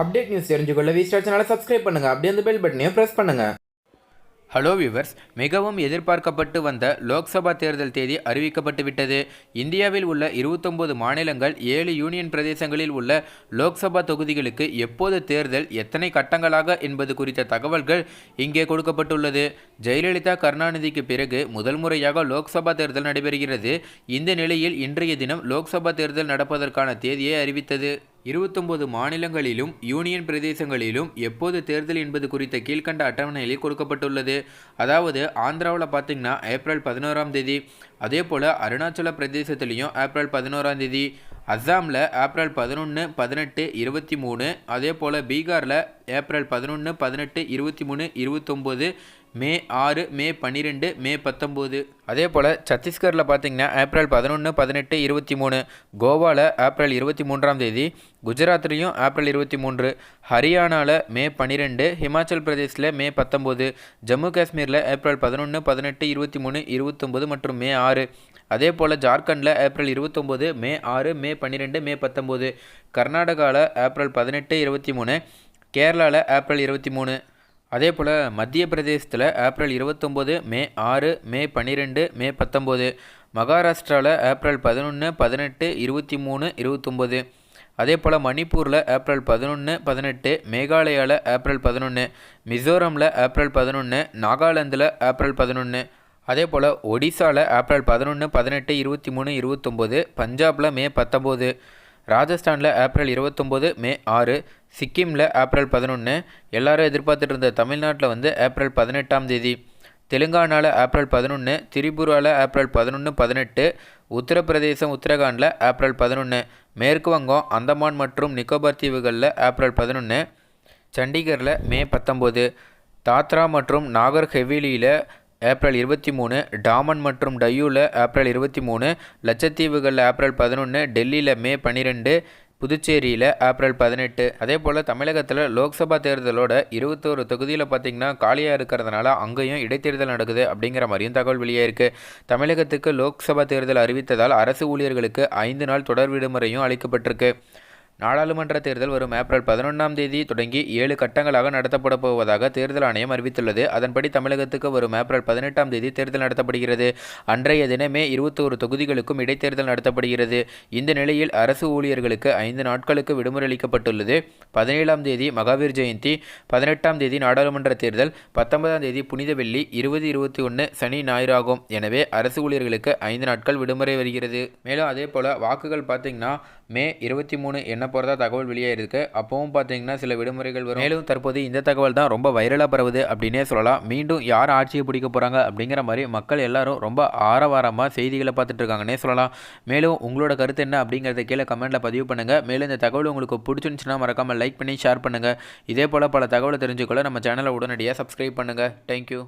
Update news தெரிஞ்சுக்கொள்ள V star சேனலை subscribe பண்ணுங்கள் அப்படியே அந்த பெல் பட்டனையும் ப்ரெஸ் பண்ணுங்கள் ஹலோ வியூவர்ஸ் மிகவும் எதிர்பார்க்கப்பட்டு வந்த லோக்சபா தேர்தல் தேதி அறிவிக்கப்பட்டு விட்டது. இந்தியாவில் உள்ள இருபத்தொன்பது மாநிலங்கள் ஏழு யூனியன் பிரதேசங்களில் உள்ள லோக்சபா தொகுதிகளுக்கு எப்போது தேர்தல் எத்தனை கட்டங்களாக என்பது குறித்த தகவல்கள் இங்கே கொடுக்கப்பட்டுள்ளது. ஜெயலலிதா கருணாநிதிக்கு பிறகு முதல் முறையாக லோக்சபா தேர்தல் நடைபெறுகிறது. இந்த நிலையில் இன்றைய தினம் லோக்சபா தேர்தல் நடப்பதற்கான தேதியை அறிவித்தது. இருபத்தொன்பது மாநிலங்களிலும் யூனியன் பிரதேசங்களிலும் எப்போது தேர்தல் என்பது குறித்த கீழ்கண்ட அட்டவணையில் கொடுக்கப்பட்டுள்ளது. அதாவது ஆந்திராவில் பார்த்திங்கன்னா ஏப்ரல் பதினோராம் தேதி அதே போல் அருணாச்சல பிரதேசத்துலேயும் ஏப்ரல் பதினோராம் தேதி அஸ்ஸாமில் ஏப்ரல் பதினொன்று பதினெட்டு இருபத்தி மூணு அதே போல் பீகாரில் ஏப்ரல் பதினொன்று பதினெட்டு இருபத்தி மூணு இருபத்தொம்போது மே ஆறு மே பன்னிரெண்டு மே பத்தொம்போது. அதே போல் சத்தீஸ்கரில் பார்த்தீங்கன்னா ஏப்ரல் பதினொன்று பதினெட்டு இருபத்தி மூணு கோவாவில் ஏப்ரல் இருபத்தி மூன்றாம் தேதி குஜராத்லேயும் ஏப்ரல் இருபத்தி மூன்று ஹரியானாவில் மே பன்னிரெண்டு ஹிமாச்சல் பிரதேசில் மே பத்தொம்போது ஜம்மு காஷ்மீரில் ஏப்ரல் பதினொன்று பதினெட்டு இருபத்தி மூணு இருபத்தொம்போது மற்றும் மே ஆறு. அதே போல் ஜார்க்கண்டில் ஏப்ரல் இருபத்தொம்போது மே ஆறு மே பன்னிரெண்டு மே பத்தொம்போது. கர்நாடகாவில் ஏப்ரல் பதினெட்டு இருபத்தி மூணு கேரளாவில் ஏப்ரல் இருபத்தி மூணு அதே போல் மத்திய பிரதேசத்தில் ஏப்ரல் இருபத்தொம்போது மே ஆறு மே பன்னிரெண்டு மே பத்தொம்போது மகாராஷ்டிராவில் ஏப்ரல் பதினொன்று பதினெட்டு இருபத்தி மூணு இருபத்தொம்போது. அதே போல் மணிப்பூரில் ஏப்ரல் பதினொன்று பதினெட்டு மேகாலயாவில் ஏப்ரல் பதினொன்று மிசோரமில் ஏப்ரல் பதினொன்று நாகாலாந்தில் ஏப்ரல் பதினொன்று அதே போல் ஒடிசாவில் ஏப்ரல் பதினொன்று பதினெட்டு இருபத்தி மூணு இருபத்தொம்போது பஞ்சாபில் மே பத்தொம்போது ராஜஸ்தானில் ஏப்ரல் இருபத்தொம்போது மே ஆறு சிக்கிமில் ஏப்ரல் பதினொன்று எல்லாரும் எதிர்பார்த்துட்டு இருந்த தமிழ்நாட்டில் வந்து ஏப்ரல் பதினெட்டாம் தேதி. தெலுங்கானாவில் ஏப்ரல் பதினொன்று திரிபுராவில் ஏப்ரல் பதினொன்று பதினெட்டு உத்தரப்பிரதேசம் உத்தரகாண்டில் ஏப்ரல் பதினொன்று மேற்கு வங்கம் அந்தமான் மற்றும் நிக்கோபார் தீவுகளில் ஏப்ரல் பதினொன்று சண்டிகரில் மே பத்தொம்போது தாத்ரா மற்றும் நாகர் ஹெவிலியில் ஏப்ரல் இருபத்தி மூணு டாமன் மற்றும் டையூவில் ஏப்ரல் இருபத்தி மூணு லட்சத்தீவுகளில் ஏப்ரல் பதினொன்று டெல்லியில் மே பன்னிரெண்டு புதுச்சேரியில் ஏப்ரல் பதினெட்டு. அதே போல் தமிழகத்தில் லோக்சபா தேர்தலோட இருபத்தோரு தொகுதியில் பார்த்திங்கன்னா காலியாக இருக்கிறதுனால அங்கேயும் இடைத்தேர்தல் நடக்குது அப்படிங்கிற மாதிரியும் தகவல் வெளியே தமிழகத்துக்கு லோக்சபா தேர்தல் அறிவித்ததால் அரசு ஊழியர்களுக்கு ஐந்து நாள் தொடர் விடுமுறையும் அளிக்கப்பட்டிருக்கு. நாடாளுமன்ற தேர்தல் வரும் ஏப்ரல் பதினொன்றாம் தேதி தொடங்கி ஏழு கட்டங்களாக நடத்தப்பட போவதாக தேர்தல் ஆணையம் அறிவித்துள்ளது. அதன்படி தமிழகத்துக்கு வரும் ஏப்ரல் பதினெட்டாம் தேதி தேர்தல் நடத்தப்படுகிறது. அன்றைய தினமே இருபத்தோரு தொகுதிகளுக்கும் இடைத்தேர்தல் நடத்தப்படுகிறது. இந்த நிலையில் அரசு ஊழியர்களுக்கு ஐந்து நாட்களுக்கு விடுமுறை அளிக்கப்பட்டுள்ளது. பதினேழாம் தேதி மகாவீர் ஜெயந்தி பதினெட்டாம் தேதி நாடாளுமன்ற தேர்தல் பத்தொன்பதாம் தேதி புனித வெள்ளி இருபது இருபத்தி ஒன்று சனி ஞாயிறு ஆகும். எனவே அரசு ஊழியர்களுக்கு ஐந்து நாட்கள் விடுமுறை வருகிறது. மேலும் அதே போல் வாக்குகள் பார்த்தீங்கன்னா மே இருபத்தி மூணு என்ன போகிறதா தகவல் வெளியே இருக்கு அப்பவும் பார்த்தீங்கன்னா சில விடுமுறைகள் வரும். மேலும் தற்போது இந்த தகவல் தான் ரொம்ப வைரலாக பரவுது அப்படின்னே சொல்லலாம். மீண்டும் யார் ஆட்சியை பிடிக்க போகிறாங்க அப்படிங்கிற மாதிரி மக்கள் எல்லாரும் ரொம்ப ஆரவாரமாக செய்திகளை பார்த்துட்டு இருக்காங்கன்னே சொல்லலாம். மேலும் உங்களோட கருத்து என்ன அப்படிங்கிறத கீழே கமெண்ட்டில் பதிவு பண்ணுங்கள் மேலும் இந்த தகவல் உங்களுக்கு பிடிச்சிருந்துச்சுன்னா மறக்காமல் லைக் பண்ணி ஷேர் பண்ணுங்கள் இதே போல் பல தகவலை தெரிஞ்சுக்கொள்ள நம்ம சேனலை உடனடியாக சப்ஸ்கிரைப் பண்ணுங்கள் தேங்க்யூ